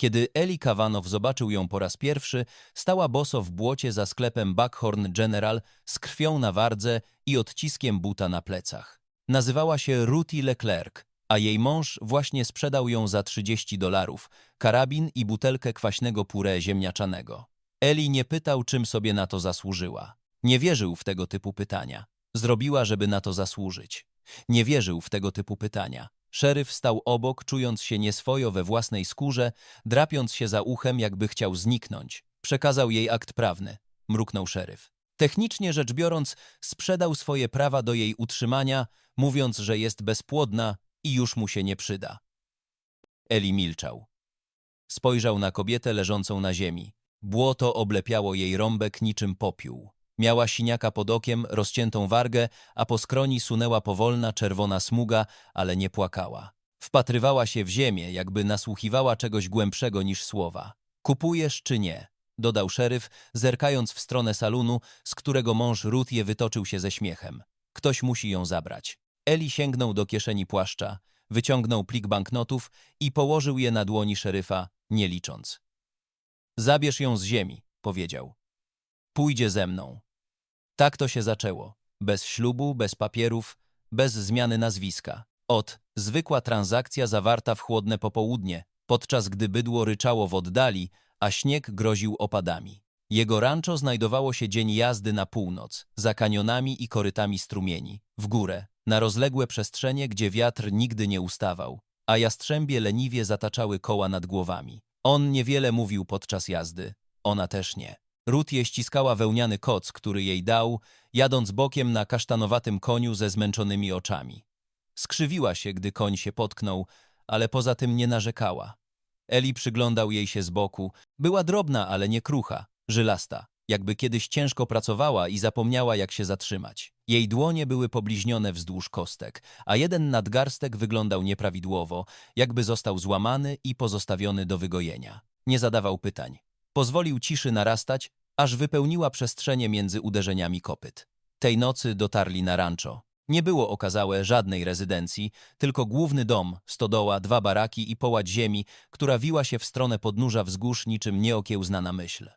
Kiedy Eli Kawanow zobaczył ją po raz pierwszy, stała boso w błocie za sklepem Buckhorn General z krwią na wardze i odciskiem buta na plecach. Nazywała się Ruthie Leclerc, a jej mąż właśnie sprzedał ją za 30 dolarów, karabin i butelkę kwaśnego puree ziemniaczanego. Eli nie pytał, czym sobie na to zasłużyła. Nie wierzył w tego typu pytania. Zrobiła, żeby na to zasłużyć. Nie wierzył w tego typu pytania. Szeryf stał obok, czując się nieswojo we własnej skórze, drapiąc się za uchem, jakby chciał zniknąć. Przekazał jej akt prawny. Mruknął szeryf. Technicznie rzecz biorąc, sprzedał swoje prawa do jej utrzymania, mówiąc, że jest bezpłodna i już mu się nie przyda. Eli milczał. Spojrzał na kobietę leżącą na ziemi. Błoto oblepiało jej rąbek niczym popiół. Miała siniaka pod okiem, rozciętą wargę, a po skroni sunęła powolna, czerwona smuga, ale nie płakała. Wpatrywała się w ziemię, jakby nasłuchiwała czegoś głębszego niż słowa. Kupujesz czy nie? Dodał szeryf, zerkając w stronę salonu, z którego mąż Ruth je wytoczył się ze śmiechem. Ktoś musi ją zabrać. Eli sięgnął do kieszeni płaszcza, wyciągnął plik banknotów i położył je na dłoni szeryfa, nie licząc. Zabierz ją z ziemi, powiedział. Pójdzie ze mną. Tak to się zaczęło. Bez ślubu, bez papierów, bez zmiany nazwiska. Od zwykła transakcja zawarta w chłodne popołudnie, podczas gdy bydło ryczało w oddali, a śnieg groził opadami. Jego rancho znajdowało się dzień jazdy na północ, za kanionami i korytami strumieni, w górę, na rozległe przestrzenie, gdzie wiatr nigdy nie ustawał, a jastrzębie leniwie zataczały koła nad głowami. On niewiele mówił podczas jazdy, ona też nie. Ruth je ściskała wełniany koc, który jej dał, jadąc bokiem na kasztanowatym koniu ze zmęczonymi oczami. Skrzywiła się, gdy koń się potknął, ale poza tym nie narzekała. Eli przyglądał jej się z boku. Była drobna, ale nie krucha, żylasta, jakby kiedyś ciężko pracowała i zapomniała, jak się zatrzymać. Jej dłonie były pobliźnione wzdłuż kostek, a jeden nadgarstek wyglądał nieprawidłowo, jakby został złamany i pozostawiony do wygojenia. Nie zadawał pytań. Pozwolił ciszy narastać, aż wypełniła przestrzenie między uderzeniami kopyt. Tej nocy dotarli na rancho. Nie było okazałe żadnej rezydencji, tylko główny dom, stodoła, dwa baraki i połać ziemi, która wiła się w stronę podnóża wzgórz niczym nieokiełznana myśl.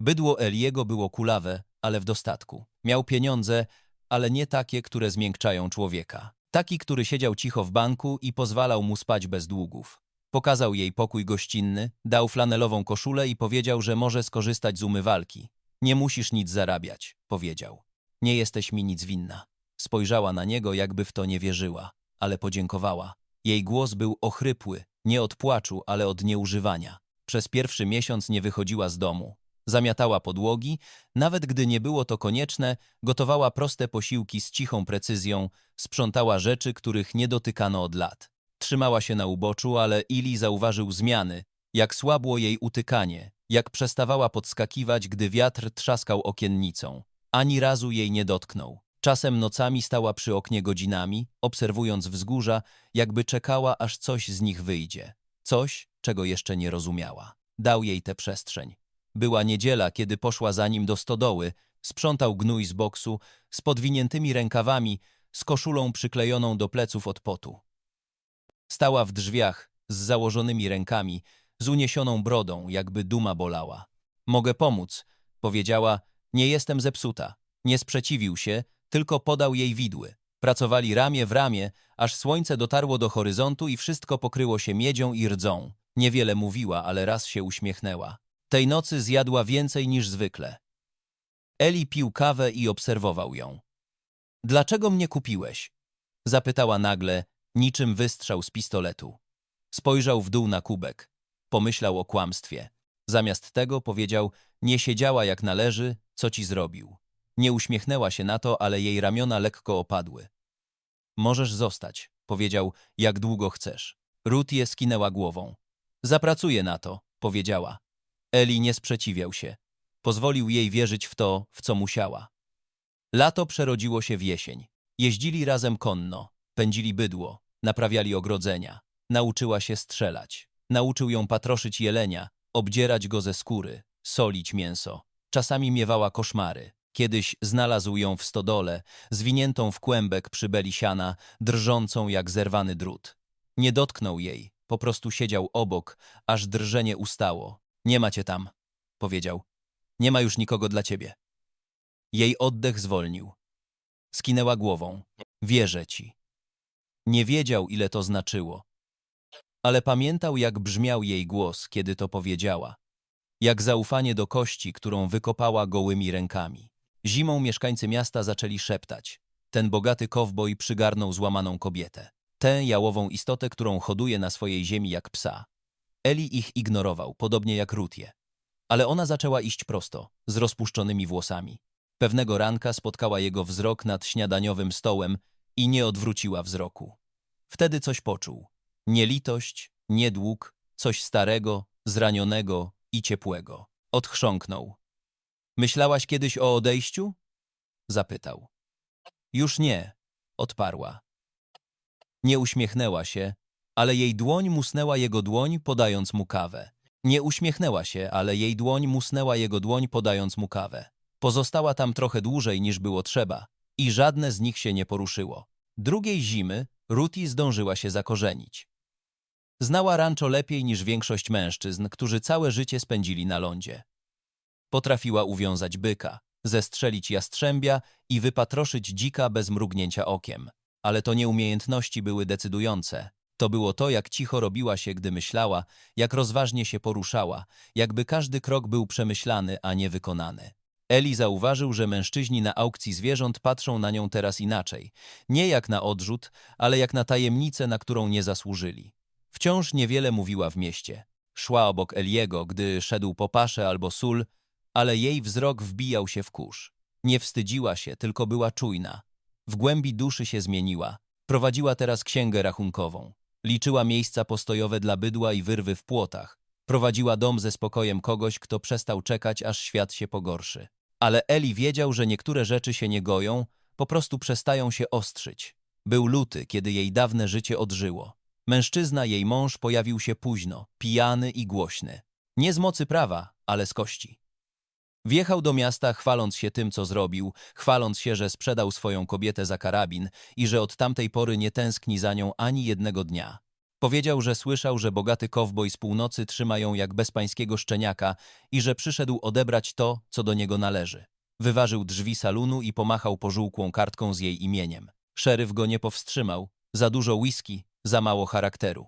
Bydło Eliego było kulawe, ale w dostatku. Miał pieniądze, ale nie takie, które zmiękczają człowieka. Taki, który siedział cicho w banku i pozwalał mu spać bez długów. Pokazał jej pokój gościnny, dał flanelową koszulę i powiedział, że może skorzystać z umywalki. Nie musisz nic zarabiać, powiedział. Nie jesteś mi nic winna. Spojrzała na niego, jakby w to nie wierzyła, ale podziękowała. Jej głos był ochrypły, nie od płaczu, ale od nieużywania. Przez pierwszy miesiąc nie wychodziła z domu. Zamiatała podłogi, nawet gdy nie było to konieczne, gotowała proste posiłki z cichą precyzją, sprzątała rzeczy, których nie dotykano od lat. Trzymała się na uboczu, ale Ili zauważył zmiany, jak słabło jej utykanie, jak przestawała podskakiwać, gdy wiatr trzaskał okiennicą. Ani razu jej nie dotknął. Czasem nocami stała przy oknie godzinami, obserwując wzgórza, jakby czekała, aż coś z nich wyjdzie. Coś, czego jeszcze nie rozumiała. Dał jej tę przestrzeń. Była niedziela, kiedy poszła za nim do stodoły, sprzątał gnój z boksu, z podwiniętymi rękawami, z koszulą przyklejoną do pleców od potu. Stała w drzwiach, z założonymi rękami, z uniesioną brodą, jakby duma bolała. Mogę pomóc, powiedziała, nie jestem zepsuta. Nie sprzeciwił się, tylko podał jej widły. Pracowali ramię w ramię, aż słońce dotarło do horyzontu i wszystko pokryło się miedzią i rdzą. Niewiele mówiła, ale raz się uśmiechnęła. Tej nocy zjadła więcej niż zwykle. Eli pił kawę i obserwował ją. Dlaczego mnie kupiłeś? Zapytała nagle, niczym wystrzał z pistoletu. Spojrzał w dół na kubek. Pomyślał o kłamstwie. Zamiast tego powiedział, nie siedziała jak należy, co ci zrobił. Nie uśmiechnęła się na to, ale jej ramiona lekko opadły. Możesz zostać, powiedział, jak długo chcesz. Ruth je skinęła głową. Zapracuję na to, powiedziała. Eli nie sprzeciwiał się. Pozwolił jej wierzyć w to, w co musiała. Lato przerodziło się w jesień. Jeździli razem konno, pędzili bydło, naprawiali ogrodzenia. Nauczyła się strzelać. Nauczył ją patroszyć jelenia, obdzierać go ze skóry, solić mięso. Czasami miewała koszmary. Kiedyś znalazł ją w stodole, zwiniętą w kłębek przy beli siana, drżącą jak zerwany drut. Nie dotknął jej, Po prostu siedział obok, aż drżenie ustało. Nie macie tam, powiedział. Nie ma już nikogo dla ciebie. Jej oddech zwolnił. Skinęła głową. Wierzę ci. Nie wiedział, ile to znaczyło. Ale pamiętał, jak brzmiał jej głos, kiedy to powiedziała. Jak zaufanie do kości, którą wykopała gołymi rękami. Zimą mieszkańcy miasta zaczęli szeptać. Ten bogaty kowboj przygarnął złamaną kobietę. Tę jałową istotę, którą hoduje na swojej ziemi jak psa. Eli ich ignorował, podobnie jak Rutie. Ale ona zaczęła iść prosto, z rozpuszczonymi włosami. Pewnego ranka spotkała jego wzrok nad śniadaniowym stołem i nie odwróciła wzroku. Wtedy coś poczuł. Nie litość, nie dług, coś starego, zranionego i ciepłego. Odchrząknął. Myślałaś kiedyś o odejściu? Zapytał. Już nie, odparła. Nie uśmiechnęła się, ale jej dłoń musnęła jego dłoń, podając mu kawę. Nie uśmiechnęła się, ale jej dłoń musnęła jego dłoń, podając mu kawę. Pozostała tam trochę dłużej niż było trzeba i żadne z nich się nie poruszyło. Drugiej zimy Ruti zdążyła się zakorzenić. Znała rancho lepiej niż większość mężczyzn, którzy całe życie spędzili na lądzie. Potrafiła uwiązać byka, zestrzelić jastrzębia i wypatroszyć dzika bez mrugnięcia okiem. Ale to nie umiejętności były decydujące. To było to, jak cicho robiła się, gdy myślała, jak rozważnie się poruszała, jakby każdy krok był przemyślany, a nie wykonany. Eli zauważył, że mężczyźni na aukcji zwierząt patrzą na nią teraz inaczej. Nie jak na odrzut, ale jak na tajemnicę, na którą nie zasłużyli. Wciąż niewiele mówiła w mieście. Szła obok Eliego, gdy szedł po paszę albo sól, ale jej wzrok wbijał się w kurz. Nie wstydziła się, tylko była czujna. W głębi duszy się zmieniła. Prowadziła teraz księgę rachunkową. Liczyła miejsca postojowe dla bydła i wyrwy w płotach. Prowadziła dom ze spokojem kogoś, kto przestał czekać, aż świat się pogorszy. Ale Eli wiedział, że niektóre rzeczy się nie goją, po prostu przestają się ostrzyć. Był luty, kiedy jej dawne życie odżyło. Mężczyzna, jej mąż, pojawił się późno, pijany i głośny. Nie z mocy prawa, ale z kości. Wjechał do miasta, chwaląc się tym, co zrobił, chwaląc się, że sprzedał swoją kobietę za karabin i że od tamtej pory nie tęskni za nią ani jednego dnia. Powiedział, że słyszał, że bogaty kowboj z północy trzyma ją jak bezpańskiego szczeniaka i że przyszedł odebrać to, co do niego należy. Wyważył drzwi salonu i pomachał pożółkłą kartką z jej imieniem. Szeryf go nie powstrzymał. Za dużo whisky, za mało charakteru.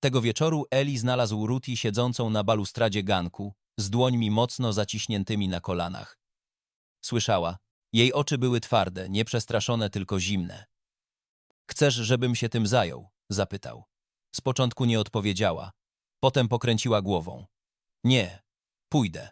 Tego wieczoru Eli znalazł Ruti siedzącą na balustradzie ganku, z dłońmi mocno zaciśniętymi na kolanach. Słyszała. Jej oczy były twarde, nieprzestraszone, tylko zimne. Chcesz, żebym się tym zajął? Zapytał. Z początku nie odpowiedziała. Potem pokręciła głową. Nie, pójdę.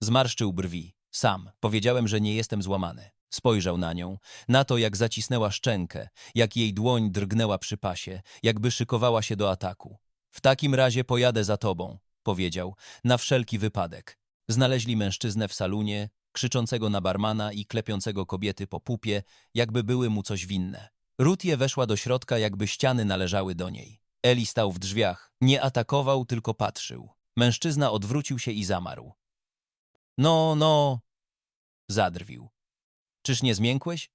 Zmarszczył brwi. Sam. Powiedziałem, że nie jestem złamany. Spojrzał na nią, na to, jak zacisnęła szczękę, jak jej dłoń drgnęła przy pasie, jakby szykowała się do ataku. W takim razie pojadę za tobą, powiedział, na wszelki wypadek. Znaleźli mężczyznę w salunie, krzyczącego na barmana i klepiącego kobiety po pupie, jakby były mu coś winne. Rutie weszła do środka, jakby ściany należały do niej. Eli stał w drzwiach. Nie atakował, tylko patrzył. Mężczyzna odwrócił się i zamarł. No, no, zadrwił. Czyż nie zmiękłeś?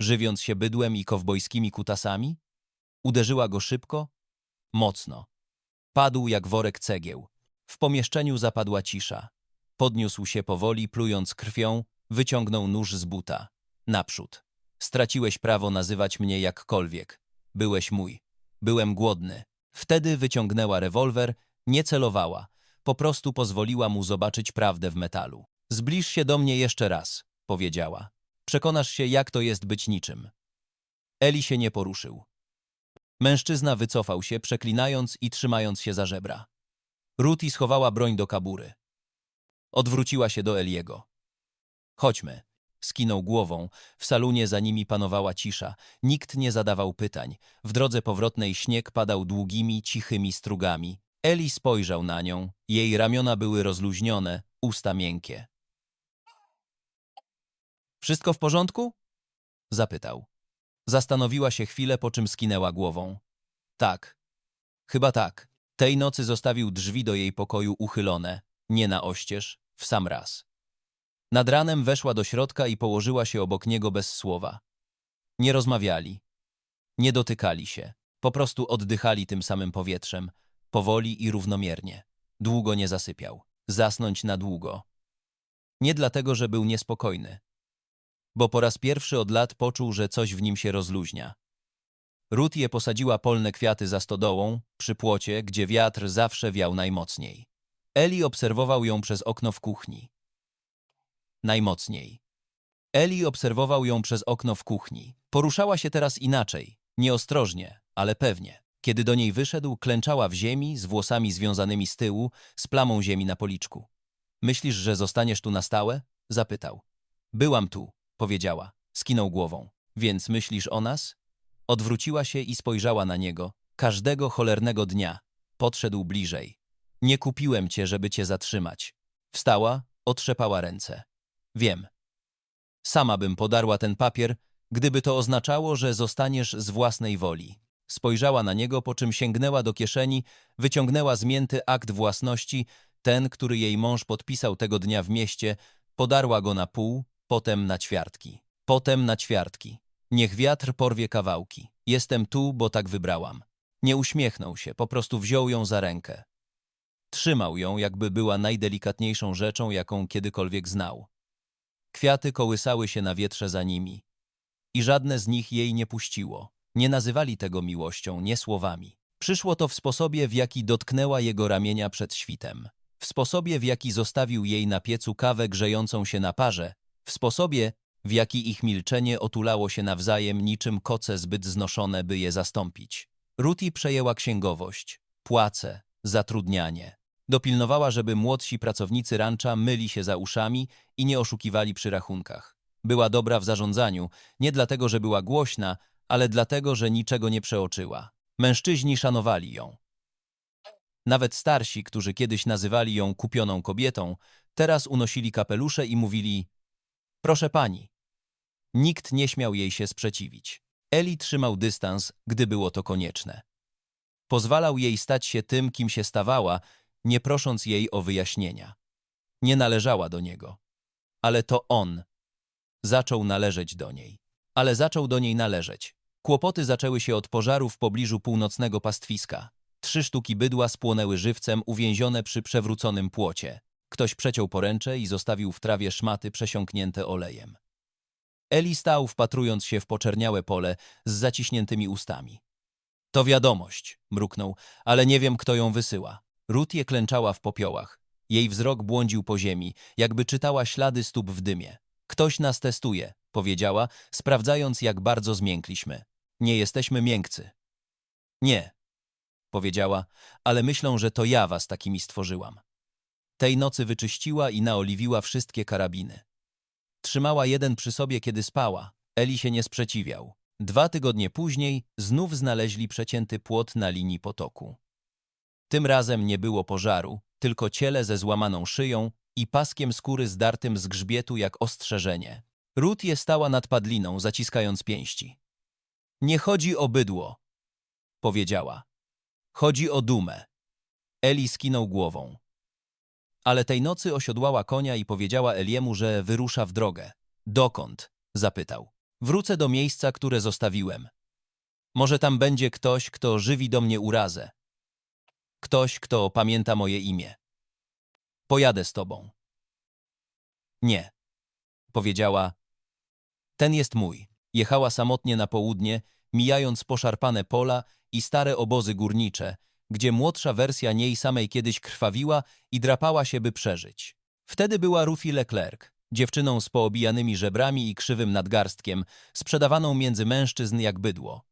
Żywiąc się bydłem i kowbojskimi kutasami? Uderzyła go szybko? Mocno. Padł jak worek cegieł. W pomieszczeniu zapadła cisza. Podniósł się powoli, plując krwią, wyciągnął nóż z buta. Naprzód. Straciłeś prawo nazywać mnie jakkolwiek. Byłeś mój. Byłem głodny. Wtedy wyciągnęła rewolwer, nie celowała. Po prostu pozwoliła mu zobaczyć prawdę w metalu. Zbliż się do mnie jeszcze raz, powiedziała. Przekonasz się, jak to jest być niczym. Eli się nie poruszył. Mężczyzna wycofał się, przeklinając i trzymając się za żebra. Ruti schowała broń do kabury. Odwróciła się do Eliego. Chodźmy. Skinął głową. W salonie za nimi panowała cisza. Nikt nie zadawał pytań. W drodze powrotnej śnieg padał długimi, cichymi strugami. Eli spojrzał na nią. Jej ramiona były rozluźnione, usta miękkie. Wszystko w porządku? Zapytał. Zastanowiła się chwilę, po czym skinęła głową. Tak. Chyba tak. Tej nocy zostawił drzwi do jej pokoju uchylone, nie na oścież, w sam raz. Nad ranem weszła do środka i położyła się obok niego bez słowa. Nie rozmawiali. Nie dotykali się. Po prostu oddychali tym samym powietrzem, powoli i równomiernie. Długo nie zasypiał. Zasnąć na długo. Nie dlatego, że był niespokojny, bo po raz pierwszy od lat poczuł, że coś w nim się rozluźnia. Ruth je posadziła polne kwiaty za stodołą, przy płocie, gdzie wiatr zawsze wiał najmocniej. Eli obserwował ją przez okno w kuchni. Najmocniej. Eli obserwował ją przez okno w kuchni. Poruszała się teraz inaczej, nieostrożnie, ale pewnie. Kiedy do niej wyszedł, klęczała w ziemi, z włosami związanymi z tyłu, z plamą ziemi na policzku. Myślisz, że zostaniesz tu na stałe? Zapytał. Byłam tu, powiedziała. Skinął głową. Więc myślisz o nas? Odwróciła się i spojrzała na niego. Każdego cholernego dnia. Podszedł bliżej. Nie kupiłem cię, żeby cię zatrzymać. Wstała, otrzepała ręce. Wiem. Sama bym podarła ten papier, gdyby to oznaczało, że zostaniesz z własnej woli. Spojrzała na niego, po czym sięgnęła do kieszeni, wyciągnęła zmięty akt własności, ten, który jej mąż podpisał tego dnia w mieście, podarła go na pół, potem na ćwiartki. Potem na ćwiartki. Niech wiatr porwie kawałki. Jestem tu, bo tak wybrałam. Nie uśmiechnął się, po prostu wziął ją za rękę. Trzymał ją, jakby była najdelikatniejszą rzeczą, jaką kiedykolwiek znał. Kwiaty kołysały się na wietrze za nimi. I żadne z nich jej nie puściło. Nie nazywali tego miłością, nie słowami. Przyszło to w sposobie, w jaki dotknęła jego ramienia przed świtem. W sposobie, w jaki zostawił jej na piecu kawę grzejącą się na parze. W sposobie, w jaki ich milczenie otulało się nawzajem niczym koce zbyt znoszone, by je zastąpić. Ruti przejęła księgowość, płace, zatrudnianie. Dopilnowała, żeby młodsi pracownicy rancza myli się za uszami i nie oszukiwali przy rachunkach. Była dobra w zarządzaniu, nie dlatego, że była głośna, ale dlatego, że niczego nie przeoczyła. Mężczyźni szanowali ją. Nawet starsi, którzy kiedyś nazywali ją kupioną kobietą, teraz unosili kapelusze i mówili Proszę pani. Nikt nie śmiał jej się sprzeciwić. Eli trzymał dystans, gdy było to konieczne. Pozwalał jej stać się tym, kim się stawała, nie prosząc jej o wyjaśnienia. Nie należała do niego. Ale to on zaczął należeć do niej. Ale zaczął do niej należeć. Kłopoty zaczęły się od pożaru w pobliżu północnego pastwiska. Trzy sztuki bydła spłonęły żywcem uwięzione przy przewróconym płocie. Ktoś przeciął poręcze i zostawił w trawie szmaty przesiąknięte olejem. Eli stał, wpatrując się w poczerniałe pole z zaciśniętymi ustami. To wiadomość, mruknął, ale nie wiem, kto ją wysyła. Ruth je klęczała w popiołach. Jej wzrok błądził po ziemi, jakby czytała ślady stóp w dymie. Ktoś nas testuje, powiedziała, sprawdzając, jak bardzo zmiękliśmy. Nie jesteśmy miękcy. Nie, powiedziała, ale myślą, że to ja was takimi stworzyłam. Tej nocy wyczyściła i naoliwiła wszystkie karabiny. Trzymała jeden przy sobie, kiedy spała. Eli się nie sprzeciwiał. Dwa tygodnie później znów znaleźli przecięty płot na linii potoku. Tym razem nie było pożaru, tylko ciele ze złamaną szyją i paskiem skóry zdartym z grzbietu jak ostrzeżenie. Ruth je stała nad padliną, zaciskając pięści. Nie chodzi o bydło, powiedziała. Chodzi o dumę. Eli skinął głową. Ale tej nocy osiodłała konia i powiedziała Eliemu, że wyrusza w drogę. Dokąd? zapytał. Wrócę do miejsca, które zostawiłem. Może tam będzie ktoś, kto żywi do mnie urazę. Ktoś, kto pamięta moje imię. Pojadę z tobą. Nie, powiedziała. Ten jest mój. Jechała samotnie na południe, mijając poszarpane pola i stare obozy górnicze, gdzie młodsza wersja niej samej kiedyś krwawiła i drapała się, by przeżyć. Wtedy była Rufi Leclerc, dziewczyną z poobijanymi żebrami i krzywym nadgarstkiem, sprzedawaną między mężczyzn jak bydło.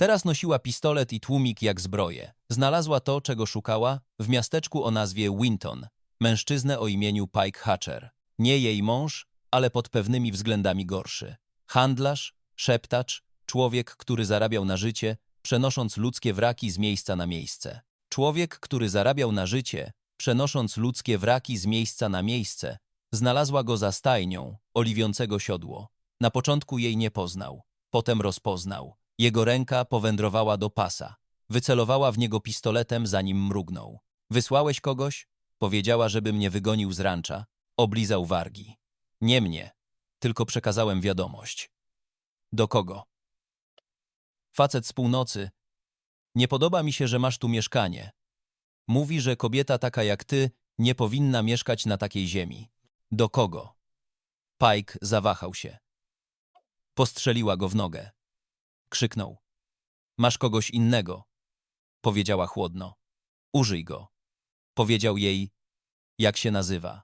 Teraz nosiła pistolet i tłumik jak zbroję. Znalazła to, czego szukała, w miasteczku o nazwie Winton, mężczyznę o imieniu Pike Hatcher. Nie jej mąż, ale pod pewnymi względami gorszy. Handlarz, szeptacz, człowiek, który zarabiał na życie, przenosząc ludzkie wraki z miejsca na miejsce. Człowiek, który zarabiał na życie, przenosząc ludzkie wraki z miejsca na miejsce, znalazła go za stajnią, oliwiącego siodło. Na początku jej nie poznał, potem rozpoznał. Jego ręka powędrowała do pasa. Wycelowała w niego pistoletem, zanim mrugnął. Wysłałeś kogoś? Powiedziała, żeby mnie wygonił z rancza. Oblizał wargi. Nie mnie, tylko przekazałem wiadomość. Do kogo? Facet z północy, Nie podoba mi się, że masz tu mieszkanie. Mówi, że kobieta taka jak ty nie powinna mieszkać na takiej ziemi. Do kogo? Pike zawahał się. Postrzeliła go w nogę. Krzyknął. Masz kogoś innego. Powiedziała chłodno. Użyj go. Powiedział jej, jak się nazywa.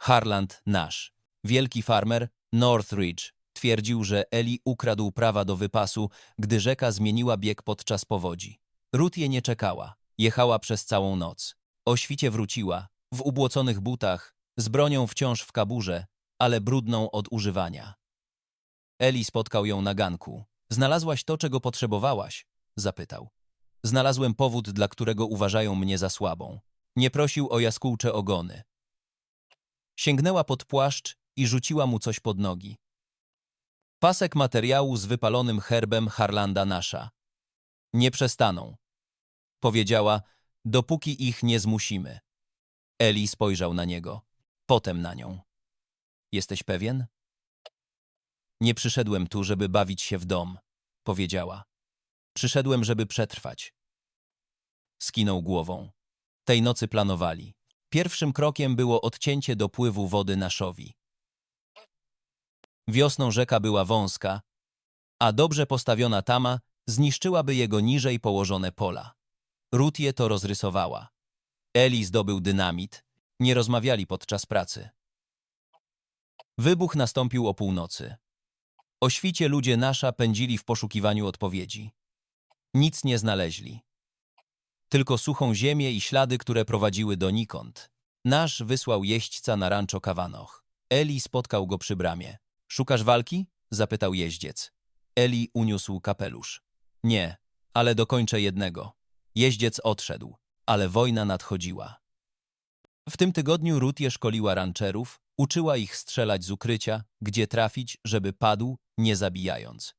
Harland nasz. Wielki farmer Northridge twierdził, że Eli ukradł prawa do wypasu, gdy rzeka zmieniła bieg podczas powodzi. Ruth je nie czekała. Jechała przez całą noc. O świcie wróciła, w ubłoconych butach, z bronią wciąż w kaburze, ale brudną od używania. Eli spotkał ją na ganku. Znalazłaś to, czego potrzebowałaś? Zapytał. Znalazłem powód, dla którego uważają mnie za słabą. Nie prosił o jaskółcze ogony. Sięgnęła pod płaszcz i rzuciła mu coś pod nogi. Pasek materiału z wypalonym herbem Harlanda Nasza. Nie przestaną. Powiedziała, dopóki ich nie zmusimy. Eli spojrzał na niego, potem na nią. Jesteś pewien? Nie przyszedłem tu, żeby bawić się w dom, powiedziała. Przyszedłem, żeby przetrwać. Skinął głową. Tej nocy planowali. Pierwszym krokiem było odcięcie dopływu wody Naszowi. Wiosną rzeka była wąska, a dobrze postawiona tama zniszczyłaby jego niżej położone pola. Ruth je to rozrysowała. Eli zdobył dynamit. Nie rozmawiali podczas pracy. Wybuch nastąpił o północy. O świcie ludzie nasza pędzili w poszukiwaniu odpowiedzi. Nic nie znaleźli. Tylko suchą ziemię i ślady, które prowadziły donikąd. Nasz wysłał jeźdźca na rancho Kawanoch. Eli spotkał go przy bramie. Szukasz walki? zapytał jeździec. Eli uniósł kapelusz. Nie, ale dokończę jednego. Jeździec odszedł, ale wojna nadchodziła. W tym tygodniu Ruth je szkoliła rancherów, uczyła ich strzelać z ukrycia, gdzie trafić, żeby padł, nie zabijając.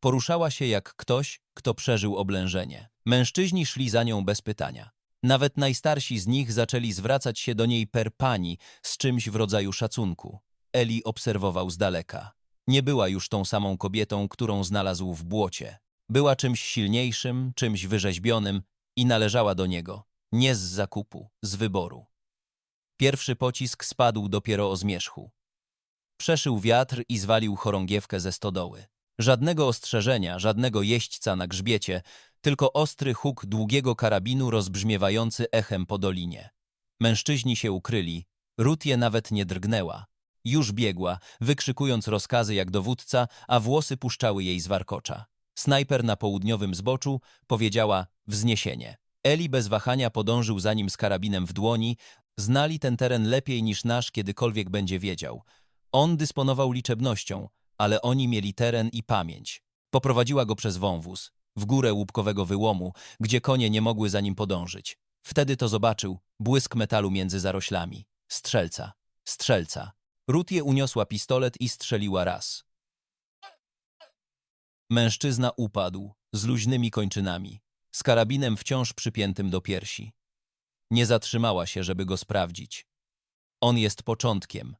Poruszała się jak ktoś, kto przeżył oblężenie. Mężczyźni szli za nią bez pytania. Nawet najstarsi z nich zaczęli zwracać się do niej per pani z czymś w rodzaju szacunku. Eli obserwował z daleka. Nie była już tą samą kobietą, którą znalazł w błocie. Była czymś silniejszym, czymś wyrzeźbionym i należała do niego. Nie z zakupu, z wyboru. Pierwszy pocisk spadł dopiero o zmierzchu. Przeszył wiatr i zwalił chorągiewkę ze stodoły. Żadnego ostrzeżenia, żadnego jeźdźca na grzbiecie, tylko ostry huk długiego karabinu rozbrzmiewający echem po dolinie. Mężczyźni się ukryli, Ruth je nawet nie drgnęła. Już biegła, wykrzykując rozkazy jak dowódca, a włosy puszczały jej z warkocza. Snajper na południowym zboczu powiedziała wzniesienie. Eli bez wahania podążył za nim z karabinem w dłoni, znali ten teren lepiej niż nasz kiedykolwiek będzie wiedział. On dysponował liczebnością, ale oni mieli teren i pamięć. Poprowadziła go przez wąwóz, w górę łupkowego wyłomu, gdzie konie nie mogły za nim podążyć. Wtedy to zobaczył błysk metalu między zaroślami. Strzelca, strzelca. Rutie uniosła pistolet i strzeliła raz. Mężczyzna upadł, z luźnymi kończynami, z karabinem wciąż przypiętym do piersi. Nie zatrzymała się, żeby go sprawdzić. On jest początkiem,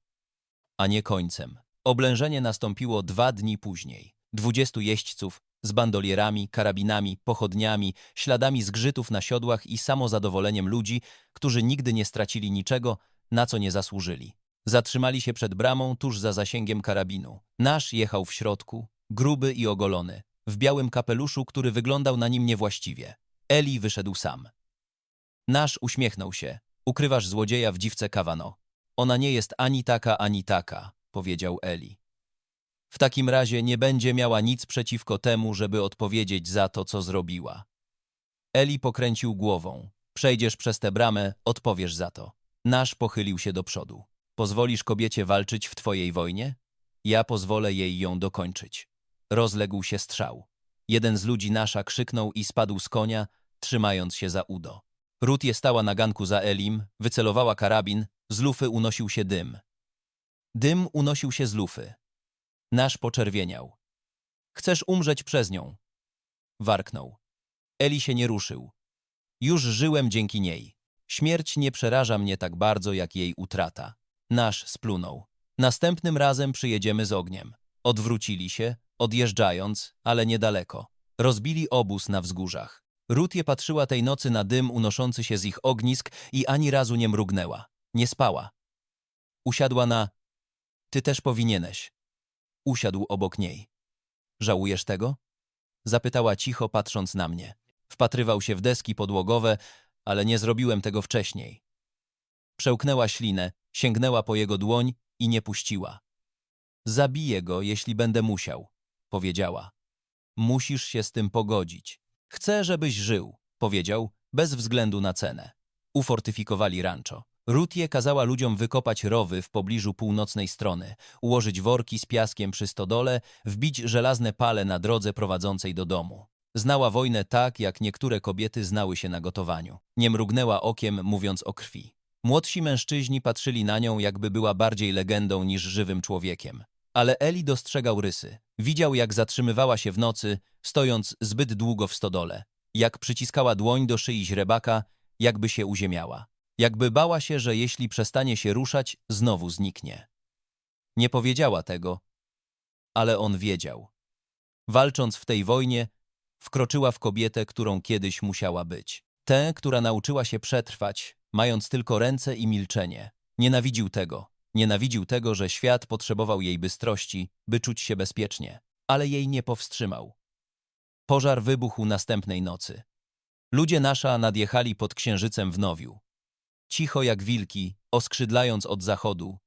a nie końcem. Oblężenie nastąpiło dwa dni później. Dwudziestu jeźdźców z bandolierami, karabinami, pochodniami, śladami zgrzytów na siodłach i samozadowoleniem ludzi, którzy nigdy nie stracili niczego, na co nie zasłużyli. Zatrzymali się przed bramą tuż za zasięgiem karabinu. Nasz jechał w środku, gruby i ogolony, w białym kapeluszu, który wyglądał na nim niewłaściwie. Eli wyszedł sam. Nasz uśmiechnął się. Ukrywasz złodzieja w dziwce Kawano. Ona nie jest ani taka, ani taka, powiedział Eli. W takim razie nie będzie miała nic przeciwko temu, żeby odpowiedzieć za to, co zrobiła. Eli pokręcił głową. Przejdziesz przez tę bramę, odpowiesz za to. Nasz pochylił się do przodu. Pozwolisz kobiecie walczyć w twojej wojnie? Ja pozwolę jej ją dokończyć. Rozległ się strzał. Jeden z ludzi nasza krzyknął i spadł z konia, trzymając się za udo. Ruth je stała na ganku za Elim, wycelowała karabin, z lufy unosił się dym. Dym unosił się z lufy. Nasz poczerwieniał. Chcesz umrzeć przez nią. Warknął. Eli się nie ruszył. Już żyłem dzięki niej. Śmierć nie przeraża mnie tak bardzo, jak jej utrata. Nasz splunął. Następnym razem przyjedziemy z ogniem. Odwrócili się, odjeżdżając, ale niedaleko. Rozbili obóz na wzgórzach. Rutie patrzyła tej nocy na dym unoszący się z ich ognisk i ani razu nie mrugnęła. Nie spała. Usiadła na... Ty też powinieneś. Usiadł obok niej. Żałujesz tego? Zapytała cicho, patrząc na mnie. Wpatrywał się w deski podłogowe, ale nie zrobiłem tego wcześniej. Przełknęła ślinę, sięgnęła po jego dłoń i nie puściła. Zabiję go, jeśli będę musiał, powiedziała. Musisz się z tym pogodzić. Chcę, żebyś żył, powiedział, bez względu na cenę. Ufortyfikowali rancho. Rutie kazała ludziom wykopać rowy w pobliżu północnej strony, ułożyć worki z piaskiem przy stodole, wbić żelazne pale na drodze prowadzącej do domu. Znała wojnę tak, jak niektóre kobiety znały się na gotowaniu. Nie mrugnęła okiem, mówiąc o krwi. Młodsi mężczyźni patrzyli na nią, jakby była bardziej legendą niż żywym człowiekiem. Ale Eli dostrzegał rysy. Widział, jak zatrzymywała się w nocy, stojąc zbyt długo w stodole. Jak przyciskała dłoń do szyi źrebaka, jakby się uziemiała. Jakby bała się, że jeśli przestanie się ruszać, znowu zniknie. Nie powiedziała tego, ale on wiedział. Walcząc w tej wojnie, wkroczyła w kobietę, którą kiedyś musiała być. Tę, która nauczyła się przetrwać, mając tylko ręce i milczenie. Nienawidził tego. Nienawidził tego, że świat potrzebował jej bystrości, by czuć się bezpiecznie, ale jej nie powstrzymał. Pożar wybuchł następnej nocy. Ludzie nasza nadjechali pod księżycem w Nowiu. Cicho jak wilki, oskrzydlając od zachodu,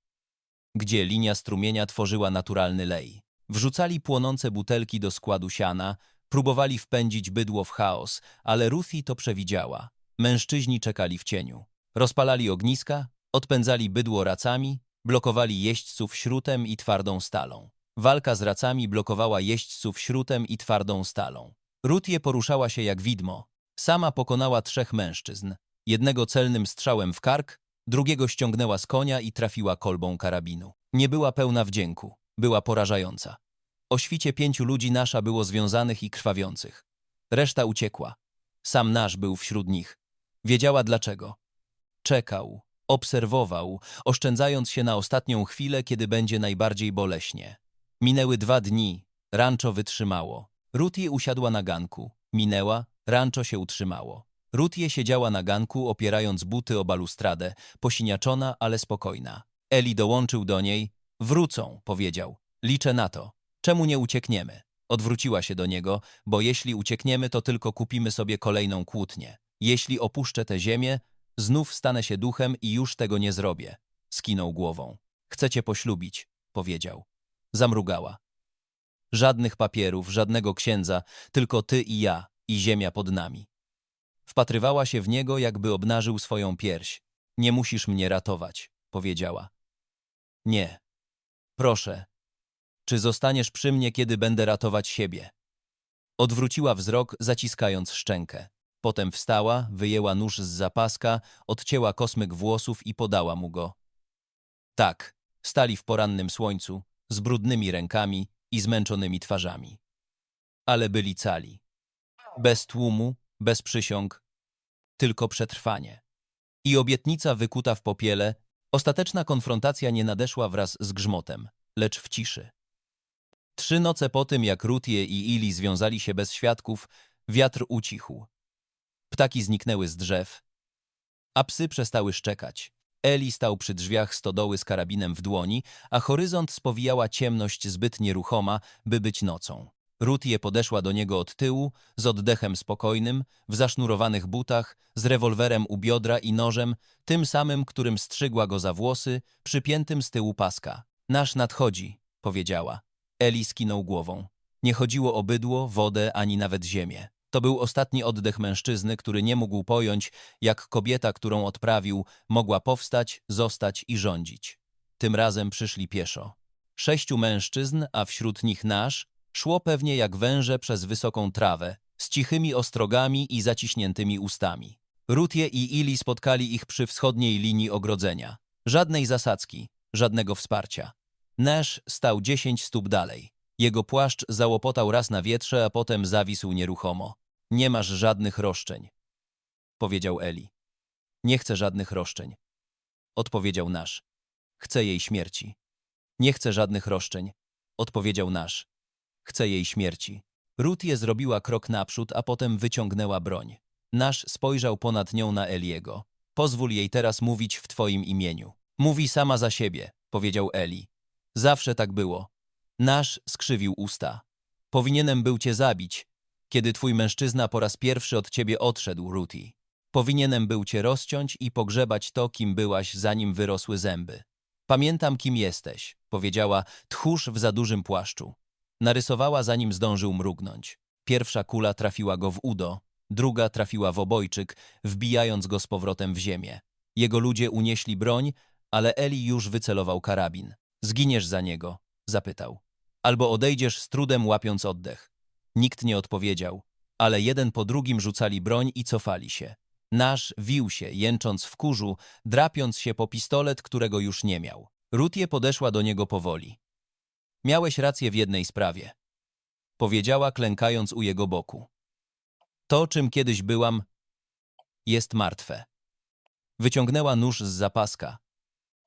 gdzie linia strumienia tworzyła naturalny lej. Wrzucali płonące butelki do składu siana, próbowali wpędzić bydło w chaos, ale Ruthie to przewidziała. Mężczyźni czekali w cieniu. Rozpalali ogniska, odpędzali bydło racami, blokowali jeźdźców śrutem i twardą stalą. Walka z racami blokowała jeźdźców śrutem i twardą stalą. Rutie poruszała się jak widmo. Sama pokonała trzech mężczyzn. Jednego celnym strzałem w kark, drugiego ściągnęła z konia i trafiła kolbą karabinu. Nie była pełna wdzięku. Była porażająca. O świcie pięciu ludzi nasza było związanych i krwawiących. Reszta uciekła. Sam nasz był wśród nich. Wiedziała dlaczego. Czekał, obserwował, oszczędzając się na ostatnią chwilę, kiedy będzie najbardziej boleśnie. Minęły dwa dni, rancho wytrzymało. Rutie usiadła na ganku. Minęła, rancho się utrzymało. Rutie siedziała na ganku, opierając buty o balustradę, posiniaczona, ale spokojna. Eli dołączył do niej. Wrócą, powiedział. Liczę na to. Czemu nie uciekniemy? Odwróciła się do niego, bo jeśli uciekniemy, to tylko kupimy sobie kolejną kłótnię. Jeśli opuszczę tę ziemię, znów stanę się duchem i już tego nie zrobię. Skinął głową. Chcecie poślubić, powiedział. Zamrugała. Żadnych papierów, żadnego księdza, tylko ty i ja, i ziemia pod nami. Wpatrywała się w niego, jakby obnażył swoją pierś. Nie musisz mnie ratować, powiedziała. Nie. Proszę. Czy zostaniesz przy mnie, kiedy będę ratować siebie? Odwróciła wzrok, zaciskając szczękę. Potem wstała, wyjęła nóż z zapaska, odcięła kosmyk włosów i podała mu go. Tak, stali w porannym słońcu, z brudnymi rękami i zmęczonymi twarzami. Ale byli cali. Bez tłumu, bez przysiąg, tylko przetrwanie. I obietnica wykuta w popiele, ostateczna konfrontacja nie nadeszła wraz z grzmotem, lecz w ciszy. Trzy noce po tym, jak Rutie i Ili związali się bez świadków, wiatr ucichł. Ptaki zniknęły z drzew, a psy przestały szczekać. Eli stał przy drzwiach stodoły z karabinem w dłoni, a horyzont spowijała ciemność zbyt nieruchoma, by być nocą. Rutie podeszła do niego od tyłu, z oddechem spokojnym, w zasznurowanych butach, z rewolwerem u biodra i nożem, tym samym, którym strzygła go za włosy, przypiętym z tyłu paska. Nasz nadchodzi, powiedziała. Eli skinął głową. Nie chodziło o bydło, wodę, ani nawet ziemię. To był ostatni oddech mężczyzny, który nie mógł pojąć, jak kobieta, którą odprawił, mogła powstać, zostać i rządzić. Tym razem przyszli pieszo. Sześciu mężczyzn, a wśród nich nasz, szło pewnie jak węże przez wysoką trawę, z cichymi ostrogami i zaciśniętymi ustami. Rutie i Ili spotkali ich przy wschodniej linii ogrodzenia. Żadnej zasadzki, żadnego wsparcia. Nash stał dziesięć stóp dalej. Jego płaszcz załopotał raz na wietrze, a potem zawisł nieruchomo. Nie masz żadnych roszczeń, powiedział Eli. Nie chcę żadnych roszczeń, odpowiedział Nasz. Chcę jej śmierci. Nie chcę żadnych roszczeń, odpowiedział Nasz. Chcę jej śmierci. Rutie zrobiła krok naprzód, a potem wyciągnęła broń. Nasz spojrzał ponad nią na Eliego. Pozwól jej teraz mówić w twoim imieniu. Mówi sama za siebie, powiedział Eli. Zawsze tak było. Nasz skrzywił usta. Powinienem był cię zabić, kiedy twój mężczyzna po raz pierwszy od ciebie odszedł, Ruti. Powinienem był cię rozciąć i pogrzebać to, kim byłaś, zanim wyrosły zęby. Pamiętam, kim jesteś, powiedziała tchórz w za dużym płaszczu. Narysowała, zanim zdążył mrugnąć. Pierwsza kula trafiła go w udo, druga trafiła w obojczyk, wbijając go z powrotem w ziemię. Jego ludzie unieśli broń, ale Eli już wycelował karabin. Zginiesz za niego, zapytał. Albo odejdziesz z trudem łapiąc oddech. Nikt nie odpowiedział, ale jeden po drugim rzucali broń i cofali się. Nasz wił się, jęcząc w kurzu, drapiąc się po pistolet, którego już nie miał. Rutie podeszła do niego powoli. Miałeś rację w jednej sprawie. Powiedziała, klękając u jego boku. To, czym kiedyś byłam, jest martwe. Wyciągnęła nóż z zapaska.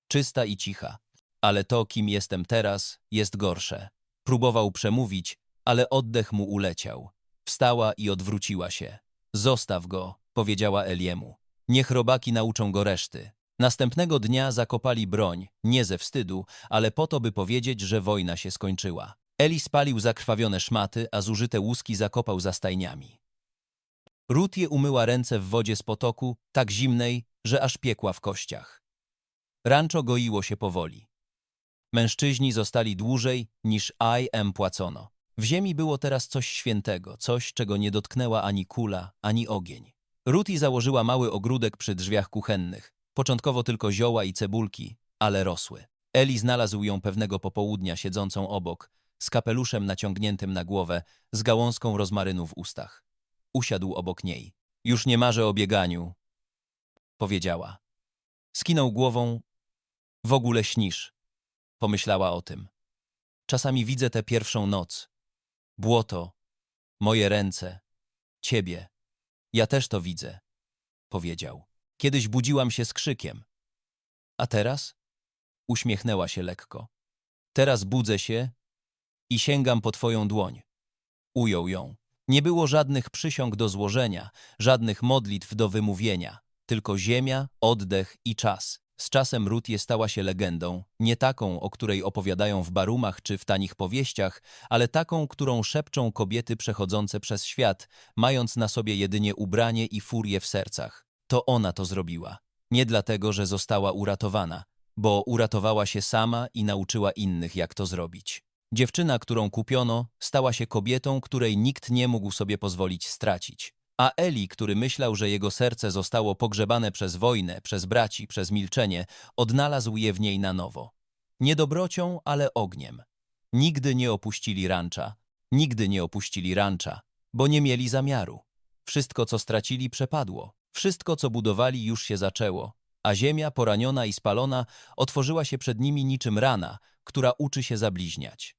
Czysta i cicha. Ale to, kim jestem teraz, jest gorsze. Próbował przemówić, ale oddech mu uleciał. Wstała i odwróciła się. Zostaw go, powiedziała Eliemu. Niech robaki nauczą go reszty. Następnego dnia zakopali broń, nie ze wstydu, ale po to, by powiedzieć, że wojna się skończyła. Eli spalił zakrwawione szmaty, a zużyte łuski zakopał za stajniami. Rutie umyła ręce w wodzie z potoku, tak zimnej, że aż piekła w kościach. Rancho goiło się powoli. Mężczyźni zostali dłużej niż I.M. płacono. W ziemi było teraz coś świętego, coś, czego nie dotknęła ani kula, ani ogień. Ruti założyła mały ogródek przy drzwiach kuchennych. Początkowo tylko zioła i cebulki, ale rosły. Eli znalazł ją pewnego popołudnia siedzącą obok, z kapeluszem naciągniętym na głowę, z gałązką rozmarynu w ustach. Usiadł obok niej. Już nie marzę o bieganiu, powiedziała. Skinął głową. W ogóle śnisz. Pomyślała o tym. Czasami widzę tę pierwszą noc. Błoto, moje ręce, ciebie. Ja też to widzę, powiedział. Kiedyś budziłam się z krzykiem. A teraz? Uśmiechnęła się lekko. Teraz budzę się i sięgam po twoją dłoń. Ujął ją. Nie było żadnych przysiąg do złożenia, żadnych modlitw do wymówienia, tylko ziemia, oddech i czas. Z czasem Rutie stała się legendą, nie taką, o której opowiadają w barumach czy w tanich powieściach, ale taką, którą szepczą kobiety przechodzące przez świat, mając na sobie jedynie ubranie i furię w sercach. To ona to zrobiła. Nie dlatego, że została uratowana, bo uratowała się sama i nauczyła innych, jak to zrobić. Dziewczyna, którą kupiono, stała się kobietą, której nikt nie mógł sobie pozwolić stracić. A Eli, który myślał, że jego serce zostało pogrzebane przez wojnę, przez braci, przez milczenie, odnalazł je w niej na nowo. Nie dobrocią, ale ogniem. Nigdy nie opuścili rancza. Nigdy nie opuścili rancza, bo nie mieli zamiaru. Wszystko, co stracili, przepadło. Wszystko, co budowali, już się zaczęło. A ziemia, poraniona i spalona, otworzyła się przed nimi niczym rana, która uczy się zabliźniać.